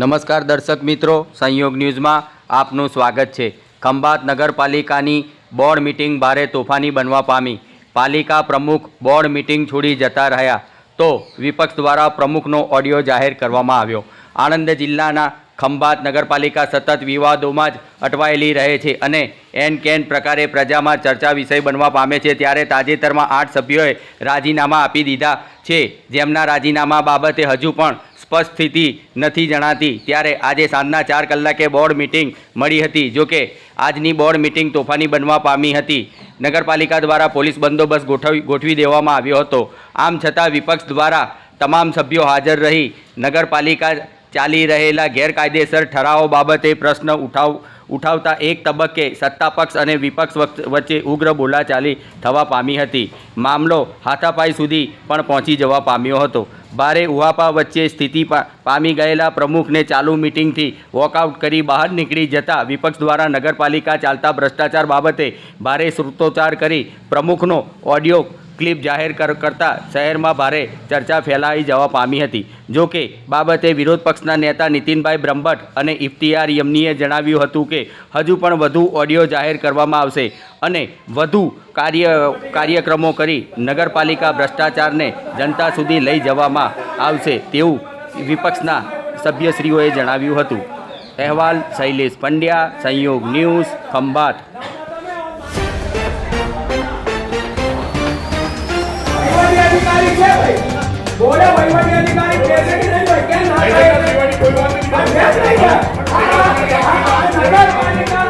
નમસ્કાર દર્શક મિત્રો, સંયોગ ન્યૂઝમાં આપનું સ્વાગત છે. ખંભાત નગરપાલિકાની બોર્ડ મિટિંગ ભારે તોફાની બનવા પામી. પાલિકા પ્રમુખ બોર્ડ મિટિંગ છોડી જતા રહ્યા. તો વિપક્ષ દ્વારા પ્રમુખનો ઓડિયો જાહેર કરવામાં આવ્યો. આણંદ જિલ્લાના ખંભાત નગરપાલિકા સતત વિવાદોમાં જ અટવાયેલી રહે છે અને એન કેન પ્રકારે પ્રજામાં ચર્ચા વિષય બનવા પામે છે ત્યારે તાજેતરમાં આઠ સભ્યોએ રાજીનામા આપી દીધા છે. જેમના રાજીનામા બાબતે હજુ પણ સ્પષ્ટ સ્થિતિ નથી જણાતી. ત્યારે આજે સાંજના ચાર કલાકે બોર્ડ મિટિંગ મળી હતી જોકે આજની બોર્ડ મિટિંગ તોફાની બનવા પામી હતી. નગરપાલિકા દ્વારા પોલીસ બંદોબસ્ત ગોઠવી ગોઠવી દેવામાં આવ્યો હતો. આમ છતાં વિપક્ષ દ્વારા તમામ સભ્યો હાજર રહી. નગરપાલિકા ચાલી રહેલા ગેરકાયદેસર ઠરાવો બાબતે પ્રશ્ન ઉઠાવ ઉઠાવતા એક તબક્કે સત્તાપક્ષ અને વિપક્ષ વચ્ચે ઉગ્ર બોલાચાલી થવા પામી હતી. મામલો હાથાપાઈ સુધી પણ પહોંચી જવા પામ્યો હતો. ભારે ઉહાપા વચ્ચે સ્થિતિ પામી ગયેલા પ્રમુખને ચાલુ મિટિંગથી વોકઆઉટ કરી બહાર નીકળી જતા વિપક્ષ દ્વારા નગરપાલિકા ચાલતા ભ્રષ્ટાચાર બાબતે ભારે સૂત્રોચ્ચાર કરી પ્રમુખનો ઓડિયો ક્લિપ જાહેર કર, કરતા શહેરમાં ભારે ચર્ચા ફેલાઈ જવા પામી હતી. જો કે, બાબતે વિરોધ પક્ષના નેતા નીતિનભાઈ બ્રહ્મભટ્ટ અને ઇફ્તિયાર યમનીએ જણાવ્યું હતું કે, હજુ પણ વધુ ઓડિયો જાહેર કરવામાં આવશે અને વધુ કાર્ય, કાર્યક્રમો કરી નગરપાલિકા ભ્રષ્ટાચારને જનતા સુધી લઈ જવામાં આવશે તેવું વિપક્ષના સભ્યશ્રીઓએ જણાવ્યું હતું. અહેવાલ શૈલેષ પંડ્યા, સંયોગ ન્યૂઝ ખંભાત. વહીવટી અધિકારી છે ભાઈ બોલે વહીવટી અધિકારી છે કે નહીં ભાઈ કેમ ના કહે? આ કેમ નહીં આ નગરપાલિકા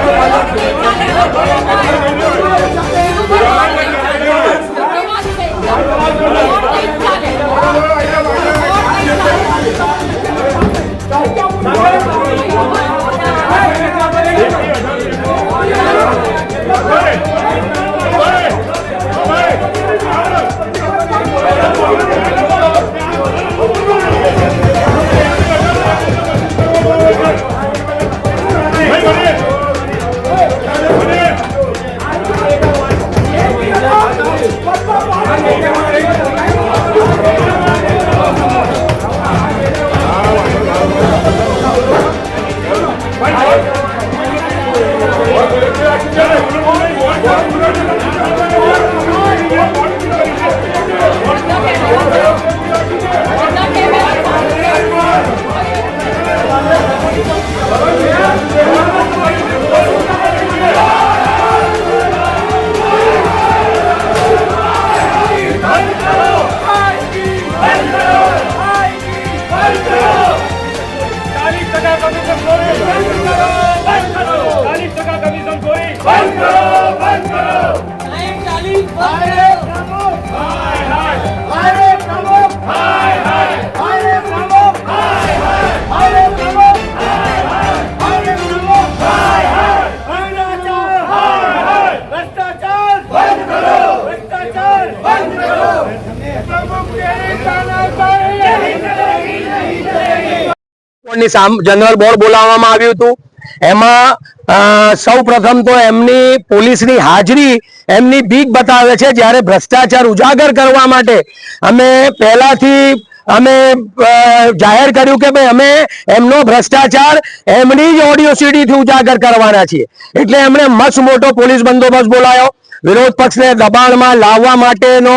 બોર્ડની જનરલ બોર્ડ બોલાવવામાં આવ્યું હતું. એમાં સૌ પ્રથમ તો એમની પોલીસની હાજરી એમની બીક બતાવે છે જ્યારે ભ્રષ્ટાચાર ઉજાગર કરવા માટે અમે પહેલાથી અમે જાહેર કર્યું કે ભાઈ અમે એમનો ભ્રષ્ટાચાર એમની જ ઓડિયો સીડીથી ઉજાગર કરવાના છીએ. એટલે એમણે મસ્ત મોટો પોલીસ બંદોબસ્ત બોલાયો. વિરોધ પક્ષને દબાણમાં લાવવા માટેનો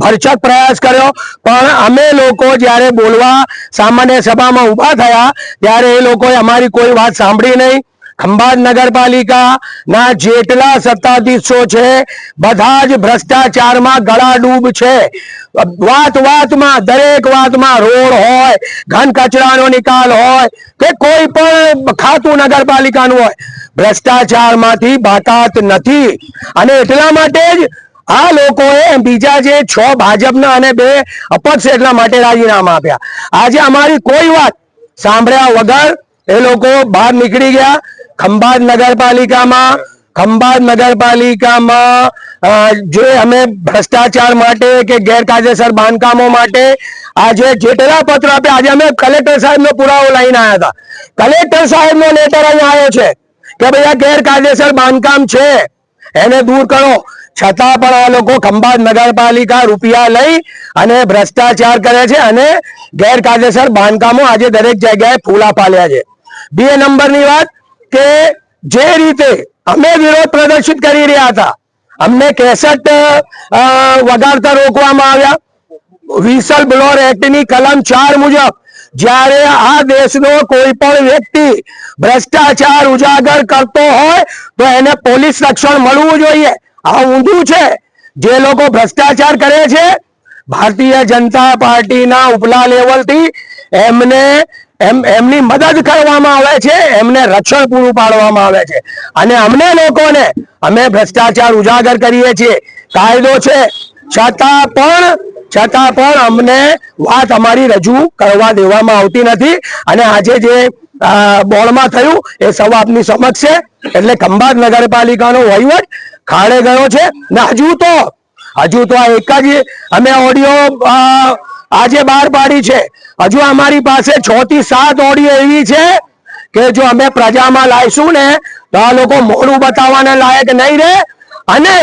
ભરચક પ્રયાસ કર્યો. પણ અમે લોકો જ્યારે બોલવા સામાન્ય સભામાં ઊભા થયા, ત્યારે એ લોકોએ અમારી કોઈ વાત સાંભળી નહીં. ખંભાત નગરપાલિકા ના જેટલા સત્તાધીશો છે, બધા જ ભ્રષ્ટાચારમાં ગળાડૂબ છે. વાત વાતમાં, દરેક વાતમાં રોડ હોય, ઘન કચરાનો નિકાલ હોય, કે કોઈ પણ ખાતું નગરપાલિકાનું હોય, ભ્રષ્ટાચારમાંથી બાકાત નથી. અને એટલા માટે જ આ લોકોએ બીજા જે છ ભાજપના અને બે અપક્ષ એટલા માટે રાજીનામા આપ્યા. આજે અમારી કોઈ વાત સાંભળ્યા વગર એ લોકો બહાર નીકળી ગયા. ખંભાત નગરપાલિકામાં ખંભાત નગરપાલિકામાં જે અમે ભ્રષ્ટાચાર માટે કે ગેરકાયદેસર બાંધકામો માટે આજે જેટલા પત્ર આપ્યા, આજે અમે કલેક્ટર સાહેબનો પુરાવો લઈને આવ્યા હતા. કલેક્ટર સાહેબનો લેટર અહીં આવ્યો છે કે ભાઈ આ ગેરકાયદેસર બાંધકામ છે. એને દૂર કરો. છતાં પણ આ લોકો ખંભાત નગરપાલિકા રૂપિયા લઈ અને ભ્રષ્ટાચાર કરે છે અને ગેરકાયદેસર બાંધકામો આજે દરેક જગ્યાએ ફૂલા પાલ્યા છે. બે નંબરની વાત કે જે રીતે અમે વિરોધ પ્રદર્શિત કરી રહ્યા હતા, અમને કેસેટ વગાડતા રોકવામાં આવ્યા. વિસલ બ્લોર એક્ટની કલમ ચાર મુજબ, જ્યારે આ દેશનો કોઈ પણ વ્યક્તિ ભ્રષ્ટાચાર ઉજાગર કરતો હોય, તો એને પોલીસ રક્ષણ મળવું જોઈએ. આ ઊંધું છે. જે લોકો ભ્રષ્ટાચાર કરે છે, ભારતીય જનતા પાર્ટીના ઉપલા લેવલથી એમને એમ એમની મદદ કરવામાં આવે છે, એમને રક્ષણ પૂરું પાડવામાં આવે છે. અને અમને લોકોને અમે ભ્રષ્ટાચાર ઉજાગર કરીએ છીએ. કાયદો છે, છતાં પણ છતાં પણ અમને વાત અમારી રજૂ કરવા દેવામાં આવતી નથી. અને આજે જે બોર્ડમાં થયું, એ સૌ આપની સમક્ષ છે. એટલે ખંભાત નગરપાલિકાનો વહીવટ ખાડે ગયો છે. ને હજુ તો હજુ તો આ એક જ અમે ઓડિયો આજે બહાર પાડી છે. હજુ અમારી પાસે છ થી સાત ઓડિયો એવી છે કે જો અમે પ્રજામાં લાવીશું ને, તો આ લોકો મોડું બતાવવાને લાયક નહીં રહે અને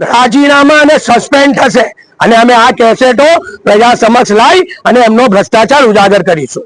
રાજીનામા અને સસ્પેન્ડ થશે. અને અમે આ કેસેટો પ્રજા સમક્ષ લાવી અને એમનો ભ્રષ્ટાચાર ઉજાગર કરીશું.